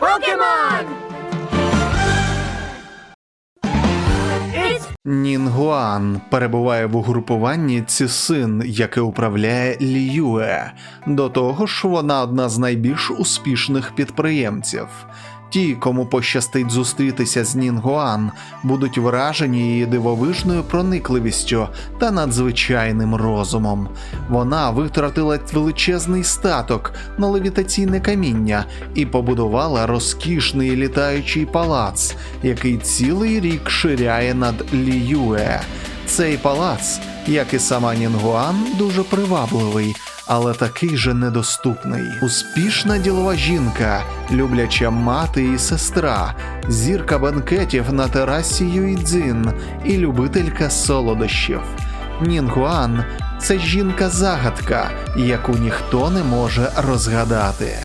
Pokemon! Нінгуан перебуває в угрупуванні Цісин, яке управляє Ліюе. До того ж, вона одна з найбільш успішних підприємців. Ті, кому пощастить зустрітися з Нінгуан, будуть вражені її дивовижною проникливістю та надзвичайним розумом. Вона витратила величезний статок на левітаційне каміння і побудувала розкішний літаючий палац, який цілий рік ширяє над Ліюе. Цей палац, як і сама Нінгуан, дуже привабливий, але такий же недоступний. Успішна ділова жінка, любляча мати і сестра, зірка банкетів на терасі Юйдзин і любителька солодощів. Нінгуан це жінка-загадка, яку ніхто не може розгадати.